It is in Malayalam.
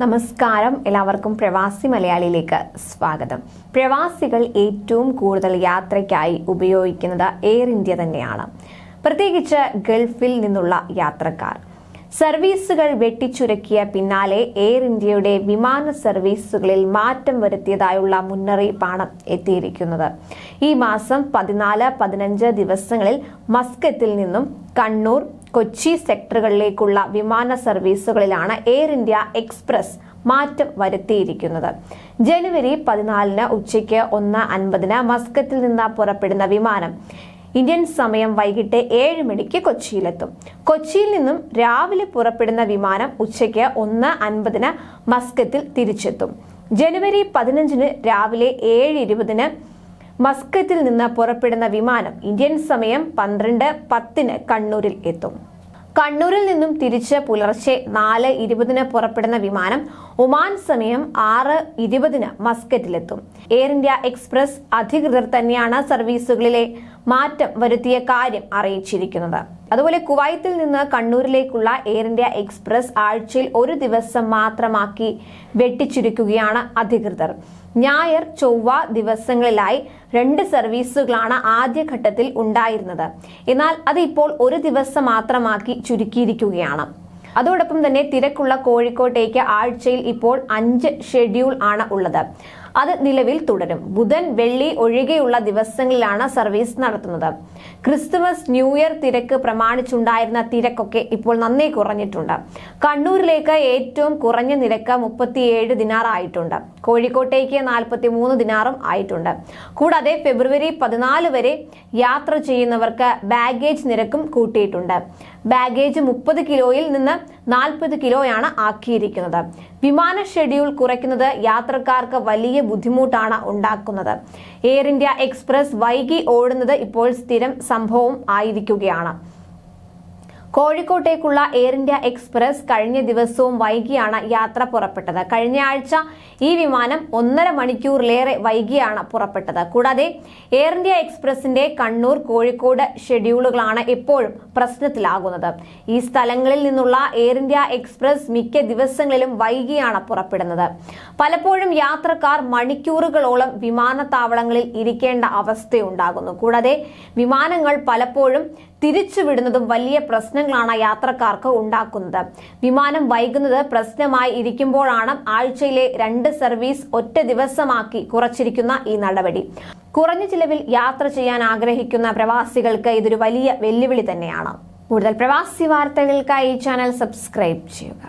നമസ്കാരം. എല്ലാവർക്കും പ്രവാസി മലയാളിയിലേക്ക് സ്വാഗതം. പ്രവാസികൾ ഏറ്റവും കൂടുതൽ യാത്രയ്ക്കായി ഉപയോഗിക്കുന്നത് എയർ ഇന്ത്യ തന്നെയാണ്. പ്രത്യേകിച്ച് ഗൾഫിൽ നിന്നുള്ള യാത്രക്കാർ. സർവീസുകൾ വെട്ടിച്ചുരുക്കിയ പിന്നാലെ എയർ ഇന്ത്യയുടെ വിമാന സർവീസുകളിൽ മാറ്റം വരുത്തിയതായുള്ള മുന്നറിയിപ്പാണ് എത്തിയിരിക്കുന്നത്. ഈ മാസം പതിനാല് പതിനഞ്ച് ദിവസങ്ങളിൽ മസ്കത്തിൽ നിന്നും കണ്ണൂർ കൊച്ചി സെക്ടറുകളിലേക്കുള്ള വിമാന സർവീസുകളിലാണ് എയർ ഇന്ത്യ എക്സ്പ്രസ് മാറ്റം വരുത്തിയിരിക്കുന്നത്. ജനുവരി പതിനാലിന് ഉച്ചയ്ക്ക് ഒന്ന് അൻപതിന് മസ്കത്തിൽ നിന്ന് പുറപ്പെടുന്ന വിമാനം ഇന്ത്യൻ സമയം വൈകിട്ട് ഏഴ് മണിക്ക് കൊച്ചിയിലെത്തും. കൊച്ചിയിൽ നിന്നും രാവിലെ പുറപ്പെടുന്ന വിമാനം ഉച്ചയ്ക്ക് ഒന്ന് അൻപതിന് മസ്കത്തിൽ തിരിച്ചെത്തും. ജനുവരി പതിനഞ്ചിന് രാവിലെ ഏഴ് ഇരുപതിന് മസ്കത്തിൽ നിന്ന് പുറപ്പെടുന്ന വിമാനം ഇന്ത്യൻ സമയം പന്ത്രണ്ട് പത്തിന് കണ്ണൂരിൽ എത്തും. കണ്ണൂരിൽ നിന്നും തിരിച്ച് പുലർച്ചെ നാല് ഇരുപതിന് പുറപ്പെടുന്ന വിമാനം ഒമാൻ സമയം ആറ് ഇരുപതിന് മസ്കറ്റിലെത്തും. എയർ ഇന്ത്യ എക്സ്പ്രസ് അധികൃതർ തന്നെയാണ് സർവീസുകളിലെ മാറ്റം വരുത്തിയ കാര്യം അറിയിച്ചിരിക്കുന്നത്. അതുപോലെ കുവൈത്തിൽ നിന്ന് കണ്ണൂരിലേക്കുള്ള എയർ ഇന്ത്യ എക്സ്പ്രസ് ആഴ്ചയിൽ ഒരു ദിവസം മാത്രമാക്കി വെട്ടിച്ചുരുക്കുകയാണ് അധികൃതർ. ഞായർ ചൊവ്വ ദിവസങ്ങളിലായി രണ്ട് സർവീസുകളാണ് ആദ്യഘട്ടത്തിൽ ഉണ്ടായിരുന്നത്. എന്നാൽ അത് ഇപ്പോൾ ഒരു ദിവസം മാത്രമാക്കി ചുരുക്കിയിരിക്കുകയാണ്. അതോടൊപ്പം തന്നെ തിരക്കുള്ള കോഴിക്കോട്ടേക്ക് ആഴ്ചയിൽ ഇപ്പോൾ അഞ്ച് ഷെഡ്യൂൾ ആണ് ഉള്ളത്. അത് നിലവിൽ തുടരും. ബുധൻ വെള്ളി ഒഴികെയുള്ള ദിവസങ്ങളിലാണ് സർവീസ് നടത്തുന്നത്. ക്രിസ്തുമസ് ന്യൂ ഇയർ തിരക്ക് പ്രമാണിച്ചുണ്ടായിരുന്ന തിരക്കൊക്കെ ഇപ്പോൾ നന്നേ കുറഞ്ഞിട്ടുണ്ട്. കണ്ണൂരിലേക്ക് ഏറ്റവും കുറഞ്ഞ നിരക്ക് മുപ്പത്തിയേഴ് ദിനാർ ആയിട്ടുണ്ട്. കോഴിക്കോട്ടേക്ക് നാൽപ്പത്തി മൂന്ന് ദിനാറും ആയിട്ടുണ്ട്. കൂടാതെ ഫെബ്രുവരി പതിനാല് വരെ യാത്ര ചെയ്യുന്നവർക്ക് ബാഗേജ് നിരക്കും കൂട്ടിയിട്ടുണ്ട്. ബാഗേജ് മുപ്പത് കിലോയിൽ നിന്ന് നാൽപ്പത് കിലോയാണ് ആക്കിയിരിക്കുന്നത്. വിമാന ഷെഡ്യൂൾ കുറയ്ക്കുന്നത് യാത്രക്കാർക്ക് വലിയ ബുദ്ധിമുട്ടാണ് ഉണ്ടാക്കുന്നത്. എയർ ഇന്ത്യ എക്സ്പ്രസ് വൈകി ഓടുന്നത് ഇപ്പോൾ സ്ഥിരം സംഭവം ആയിരിക്കുകയാണ്. കോഴിക്കോട്ടേക്കുള്ള എയർ ഇന്ത്യ എക്സ്പ്രസ് കഴിഞ്ഞ ദിവസവും വൈകിയാണ് യാത്ര പുറപ്പെട്ടത്. കഴിഞ്ഞ ആഴ്ച ഈ വിമാനം ഒന്നര മണിക്കൂറിലേറെ വൈകിയാണ് പുറപ്പെട്ടത്. കൂടാതെ എയർ ഇന്ത്യ എക്സ്പ്രസിന്റെ കണ്ണൂർ കോഴിക്കോട് ഷെഡ്യൂളുകളാണ് എപ്പോഴും പ്രശ്നത്തിലാകുന്നത്. ഈ സ്ഥലങ്ങളിൽ നിന്നുള്ള എയർ ഇന്ത്യ എക്സ്പ്രസ് മിക്ക ദിവസങ്ങളിലും വൈകിയാണ് പുറപ്പെടുന്നത്. പലപ്പോഴും യാത്രക്കാർ മണിക്കൂറുകളോളം വിമാനത്താവളങ്ങളിൽ ഇരിക്കേണ്ട അവസ്ഥയുണ്ടാകുന്നു. കൂടാതെ വിമാനങ്ങൾ പലപ്പോഴും തിരിച്ചുവിടുന്നതും വലിയ പ്രശ്നങ്ങളാണ് യാത്രക്കാർക്ക് ഉണ്ടാക്കുന്നത്. വിമാനം വൈകുന്നത് പ്രശ്നമായി ഇരിക്കുമ്പോഴാണ് ആഴ്ചയിലെ രണ്ട് സർവീസ് ഒറ്റ ദിവസമാക്കി കുറച്ചിരിക്കുന്ന ഈ നടപടി. കുറഞ്ഞ ചിലവിൽ യാത്ര ചെയ്യാൻ ആഗ്രഹിക്കുന്ന പ്രവാസികൾക്ക് ഇതൊരു വലിയ വെല്ലുവിളി തന്നെയാണ്. കൂടുതൽ പ്രവാസി വാർത്തകൾക്കായി ചാനൽ സബ്സ്ക്രൈബ് ചെയ്യുക.